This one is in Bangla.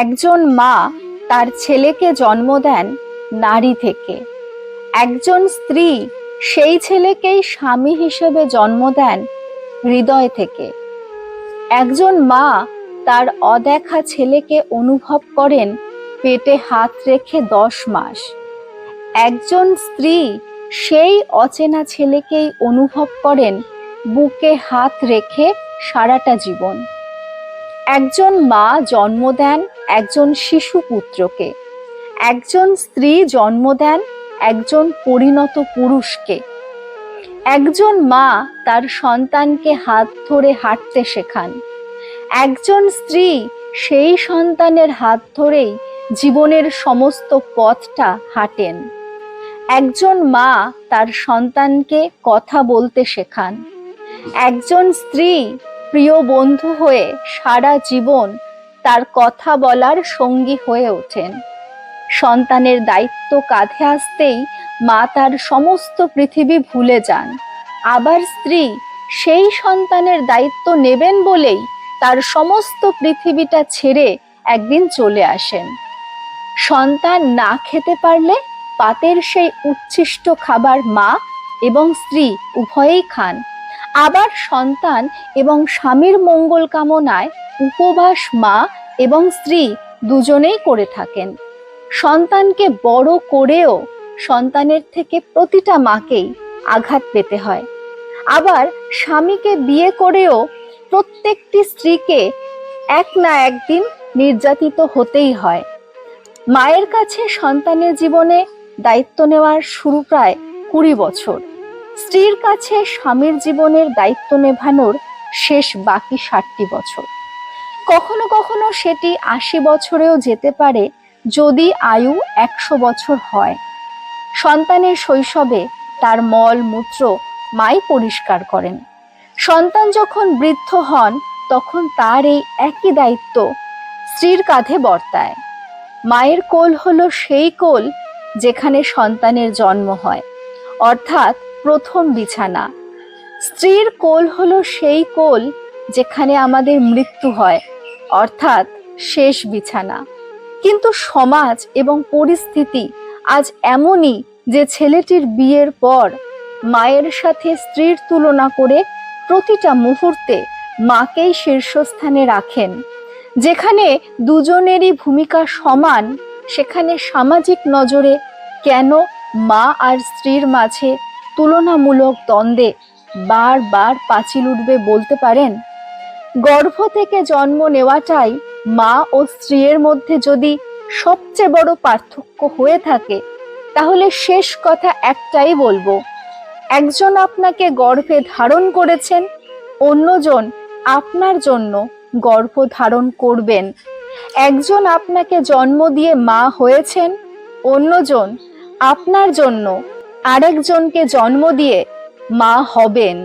একজন মা তার ছেলেকে জন্ম দেন নারী থেকে। একজন স্ত্রী সেই ছেলেকেই স্বামী হিসেবে জন্ম দেন হৃদয় থেকে। একজন মা তার অদেখা ছেলেকে অনুভব করেন পেটে হাত রেখে দশ মাস। একজন স্ত্রী সেই অচেনা ছেলেকেই অনুভব করেন বুকে হাত রেখে সারাটা জীবন। একজন মা জন্ম দেন একজন শিশু পুত্রকে। একজন স্ত্রী জন্ম দেন, একজন পরিণত পুরুষকে। একজন মা তার সন্তানকে হাত ধরে হাঁটতে শেখান। একজন স্ত্রী সেই সন্তানের হাত ধরেই জীবনের সমস্ত পথটা হাঁটেন। একজন মা তার সন্তানকে কথা বলতে শেখান। একজন স্ত্রী প্রিয় বন্ধু হয়ে সারা জীবন তার কথা বলার সঙ্গী হয়ে ওঠেন। সন্তানের দায়িত্ব কাঁধে আসতেই মা তার সমস্ত পৃথিবী ভুলে যান। আবার স্ত্রী সেই সন্তানের দায়িত্ব নেবেন বলেই তার সমস্ত পৃথিবীটা ছেড়ে একদিন চলে আসেন। সন্তান না খেতে পারলে পাতের সেই উচ্ছিষ্ট খাবার মা এবং স্ত্রী উভয়েই খান। আবার সন্তান এবং স্বামীর মঙ্গল কামনায় উপবাস মা এবং স্ত্রী দুজনেই করে থাকেন। সন্তানকে বড় করেও সন্তানের থেকে প্রতিটা মাকেই আঘাত পেতে হয়। আবার স্বামীকে বিয়ে করেও প্রত্যেকটি স্ত্রীকে এক না একদিন নির্যাতিত হতেই হয়। মায়ের কাছে সন্তানের জীবনে দায়িত্ব নেওয়ার শুরু প্রায় কুড়ি বছর। স্ত্রীর কাছে স্বামীর জীবনের দায়িত্ব নেভানোর শেষ বাকি ষাটটি বছর। কখনো কখনো সেটি আশি বছরেও যেতে পারে যদি আয়ু একশো বছর হয়। সন্তানের শৈশবে তার মল, মূত্র মাই পরিষ্কার করেন। সন্তান যখন বৃদ্ধ হন, তখন তার এই একই দায়িত্ব স্ত্রীর কাঁধে বর্তায়। মায়ের কোল হলো সেই কোল যেখানে সন্তানের জন্ম হয়। অর্থাৎ প্রথম বিছানা। স্ত্রীর কোল হলো সেই কোল যেখানে আমাদের মৃত্যু হয়, অর্থাৎ শেষ বিছানা। কিন্তু সমাজ এবং পরিস্থিতি আজ এমনই যে ছেলেটির বিয়ের পর মায়ের সাথে স্ত্রীর তুলনা করে প্রতিটা মুহূর্তে মাকেই শীর্ষস্থানে রাখেন। যেখানে দুজনেরই ভূমিকা সমান, সেখানে সামাজিক নজরে কেন মা আর স্ত্রীর মাঝে তুলনামূলক দ্বন্দ্বে বারবার পাঁচিল উঠবে বলতে পারেন? গর্ভ থেকে জন্ম নেওয়াটাই মা ও স্ত্রীর মধ্যে যদি সবচেয়ে বড় পার্থক্য হয়ে থাকে, তাহলে শেষ কথা একটাই বলব। একজন আপনাকে গর্ভে ধারণ করেছেন, অন্যজন আপনার জন্য গর্ভ ধারণ করবেন। একজন আপনাকে জন্ম দিয়ে মা হয়েছেন, অন্যজন আপনার জন্য আরেকজনকে জন্ম দিয়ে মা হবেন।